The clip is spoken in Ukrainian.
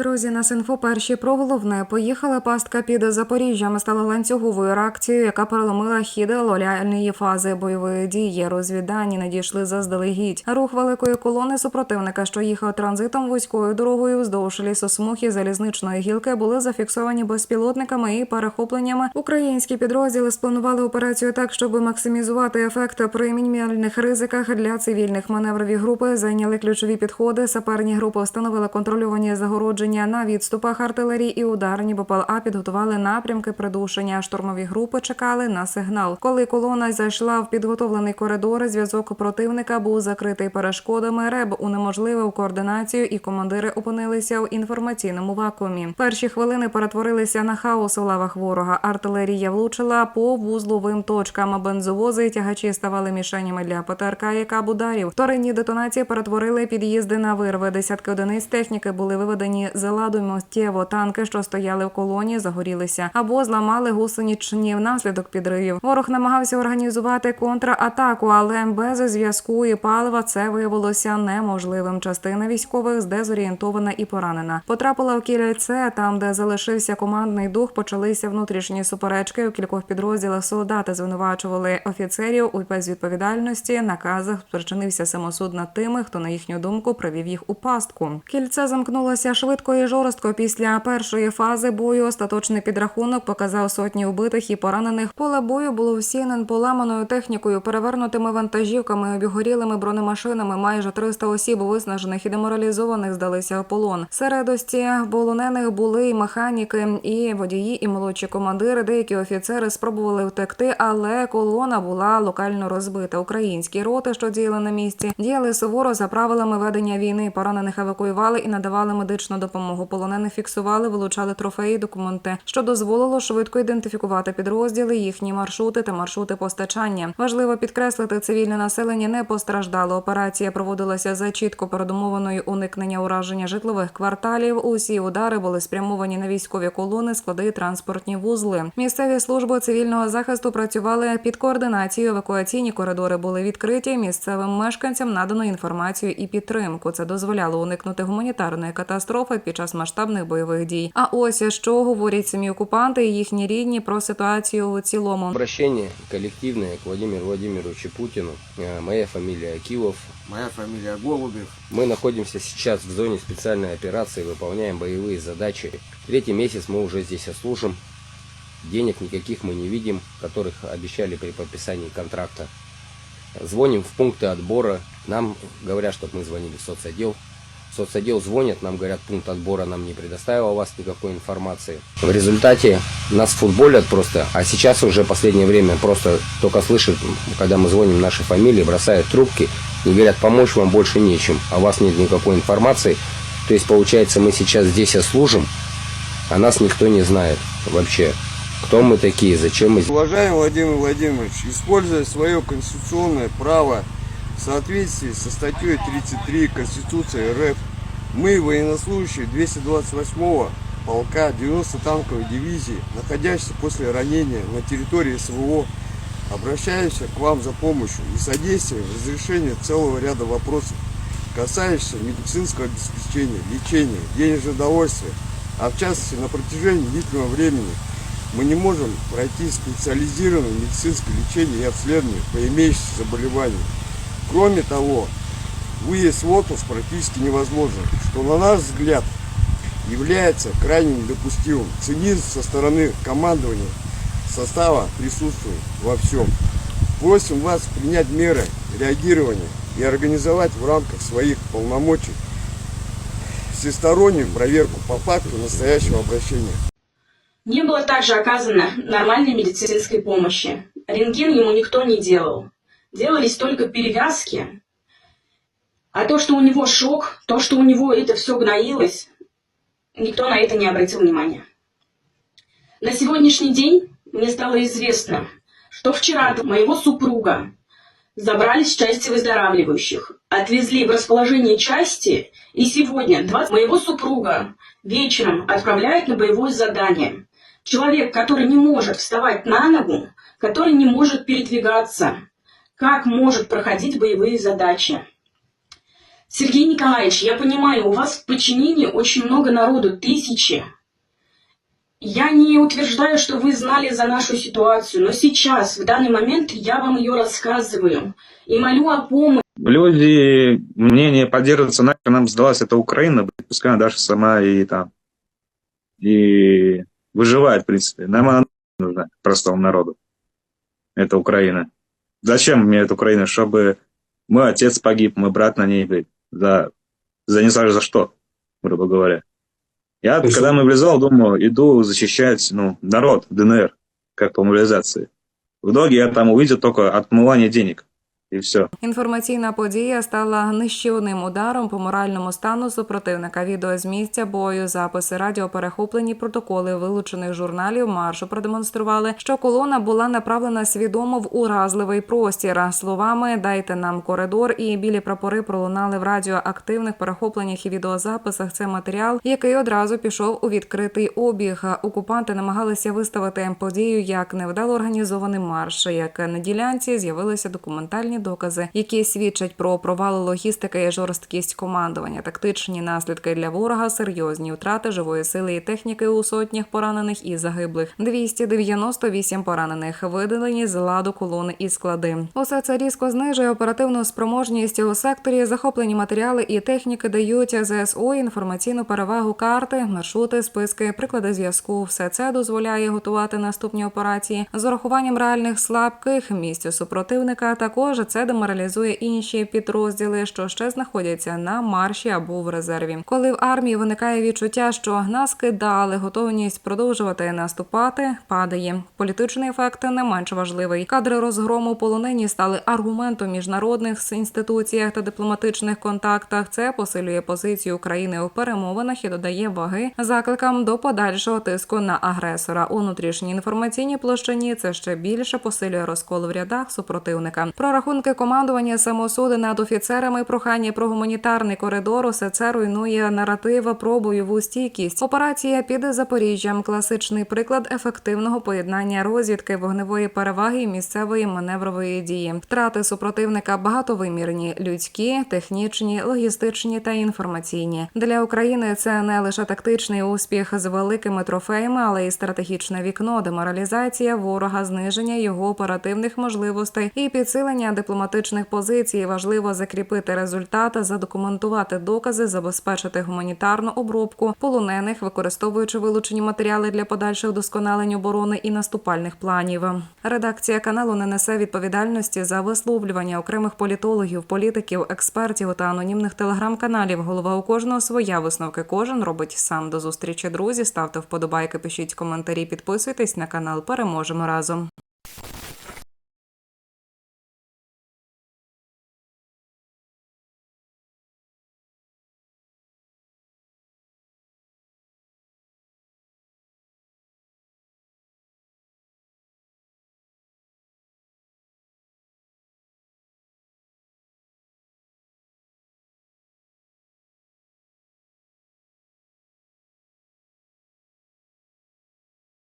Друзі, на Синфо перші про головне поїхала пастка під Запоріжжям. Стала ланцюговою реакцією, яка переломила хід лоляльної фази бойової дії. Розвіддані надійшли заздалегідь. Рух великої колони супротивника, що їхав транзитом вузькою дорогою вздовж лісосмухи залізничної гілки, були зафіксовані безпілотниками і перехопленнями. Українські підрозділи спланували операцію так, щоб максимізувати ефект при мінімальних ризиках для цивільних маневрові групи. Зайняли ключові підходи. Саперні групи встановили контрольовані загородження на відступах артилерії і ударні БПЛА підготували напрямки придушення. Штурмові групи чекали на сигнал. Коли колона зайшла в підготовлений коридор, зв'язок противника був закритий перешкодами. РЕБ унеможливив координацію, і командири опинилися в інформаційному вакуумі. Перші хвилини перетворилися на хаос у лавах ворога. Артилерія влучила по вузловим точкам. Бензовози і тягачі ставали мішенями для ПТРК і кабударів. Вторинні детонації перетворили під'їзди на вирви. Десятки одиниць техніки були виведені з ладу миттєво. Танки, що стояли в колоні, загорілися або зламали гусеничні внаслідок підривів. Ворог намагався організувати контратаку, але без зв'язку і палива це виявилося неможливим. Частина військових здезорієнтована і поранена. Потрапила в кільце, там, де залишився командний дух, почалися внутрішні суперечки. У кількох підрозділах солдати звинувачували офіцерів у безвідповідальності. Наказах спричинився самосуд над тими, хто на їхню думку привів їх у пастку. Кільце замкнулося швидко і жорстко. Після першої фази бою остаточний підрахунок показав сотні убитих і поранених. Поле бою було всінен поламаною технікою, перевернутими вантажівками, обігорілими бронемашинами. Майже 300 осіб виснажених і деморалізованих здалися в полон. Серед ості полонених були і механіки, і водії, і молодші командири. Деякі офіцери спробували втекти, але колона була локально розбита. Українські роти, що діяли на місці, діяли суворо за правилами ведення війни. Поранених евакуювали і надавали медичну допомогу. Полонених фіксували, вилучали трофеї, документи, що дозволило швидко ідентифікувати підрозділи, їхні маршрути та маршрути постачання. Важливо підкреслити, цивільне населення не постраждало. Операція проводилася за чітко передумованою уникнення ураження житлових кварталів. Усі удари були спрямовані на військові колони, склади транспортні вузли. Місцеві служби цивільного захисту працювали під координацією. Евакуаційні коридори були відкриті. Місцевим мешканцям надано інформацію і підтримку. Це дозволяло уникнути гуманітарної катастрофи під час масштабних бойових дій. А ось що говорять самі окупанти і їхні рідні про ситуацію у цілому. Обращение коллективное к Владимиру Владимировичу Путину. Э, Моя фамилия Акилов. Моя фамилия Голубев. Мы находимся сейчас в зоне специальной операции, выполняем боевые задачи. Третий месяц мы уже здесь служим. Денег никаких мы не видим, которых обещали при подписании контракта. Звоним в пункты отбора. Нам говорят, чтобы мы звонили в соцотдел. Соцотдел звонят, нам говорят, пункт отбора нам не предоставил о вас никакой информации. В результате нас футболят просто, а сейчас уже последнее время просто только слышат, когда мы звоним наши фамилии, бросают трубки и говорят, помочь вам больше нечем, а у вас нет никакой информации. То есть, получается, мы сейчас здесь служим, а нас никто не знает вообще. Кто мы такие, зачем мы. Уважаемый Владимир Владимирович, используя свое конституционное право в соответствии со статьей 33 Конституции РФ, мы, военнослужащие 228-го полка 90 танковой дивизии, находящиеся после ранения на территории СВО, обращаемся к вам за помощью и содействием в разрешении целого ряда вопросов, касающихся медицинского обеспечения, лечения, денежного довольствия, а в частности на протяжении длительного времени мы не можем пройти специализированное медицинское лечение и обследование по имеющимся заболеваниям. Кроме того, выезд в отпуск практически невозможен, что на наш взгляд является крайне недопустимым. Цинизм со стороны командования состава присутствует во всем. Просим вас принять меры реагирования и организовать в рамках своих полномочий всестороннюю проверку по факту настоящего обращения. Не было также оказано нормальной медицинской помощи. Рентген ему никто не делал. Делались только перевязки. А то, что у него шок, то, что у него это все гноилось, никто на это не обратил внимания. На сегодняшний день мне стало известно, что вчера моего супруга забрали с части выздоравливающих, отвезли в расположение части, и сегодня 20 моего супруга вечером отправляют на боевое задание. Человек, который не может вставать на ногу, который не может передвигаться, как может проходить боевые задачи. Сергей Николаевич, я понимаю, у вас в подчинении очень много народу, тысячи. Я не утверждаю, что вы знали за нашу ситуацию, но сейчас, в данный момент, я вам ее рассказываю и молю о помощи. Люди мнение поддерживаются, нахер нам сдалась эта Украина, пускай она даже сама и там и выживает, в принципе. Нам она нужна, простому народу. Это Украина. Зачем мне эта Украина? Чтобы мой отец погиб, мой брат на ней, за, за не знаю за что, грубо говоря. Я, есть когда мобилизовал, думаю, иду защищать, ну, народ, ДНР, как по мобилизации. В итоге я там увидел только отмывание денег. И все. Інформаційна подія стала нищівним ударом по моральному стану супротивника. Відео з місця бою, записи радіоперехоплені протоколи вилучених журналів маршу продемонстрували, що колона була направлена свідомо в уразливий простір. Словами дайте нам коридор і білі прапори пролунали в радіоактивних перехопленнях і відеозаписах. Це матеріал, який одразу пішов у відкритий обіг. Окупанти намагалися виставити подію як невдало організований марш. Як на ділянці з'явилися документальні докази, які свідчать про провал логістики і жорсткість командування, тактичні наслідки для ворога, серйозні втрати живої сили і техніки у сотнях поранених і загиблих. 298 поранених видалені з ладу колони і склади. Усе це різко знижує оперативну спроможність у секторі. Захоплені матеріали і техніки дають ЗСУ інформаційну перевагу карти, маршрути, списки, приклади зв'язку. Все це дозволяє готувати наступні операції з урахуванням реальних слабких місць супротивника. Також це деморалізує інші підрозділи, що ще знаходяться на марші або в резерві. Коли в армії виникає відчуття, що нас кидали, готовність продовжувати наступати падає. Політичний ефект не менш важливий. Кадри розгрому полонені стали аргументом міжнародних інституціях та дипломатичних контактах. Це посилює позицію України у перемовинах і додає ваги закликам до подальшого тиску на агресора. У внутрішній інформаційній площині це ще більше посилює розкол в рядах супротивника. Прорахунки командування самосуди над офіцерами, прохання про гуманітарний коридор. Усе це руйнує наратив про бойову стійкість. Операція під Запоріжжям класичний приклад ефективного поєднання розвідки, вогневої переваги і місцевої маневрової дії. Втрати супротивника багатовимірні, людські, технічні, логістичні та інформаційні. Для України це не лише тактичний успіх з великими трофеями, але й стратегічне вікно, деморалізація ворога, зниження його оперативних можливостей і підсилення дипломатичних позицій. Важливо закріпити результат, задокументувати докази, забезпечити гуманітарну обробку полонених, використовуючи вилучені матеріали для подальших вдосконалень оборони і наступальних планів. Редакція каналу не несе відповідальності за висловлювання окремих політологів, політиків, експертів та анонімних телеграм-каналів. Голова у кожного своя висновки. Кожен робить сам. До зустрічі, друзі. Ставте вподобайки, пишіть коментарі, підписуйтесь на канал. Переможемо разом.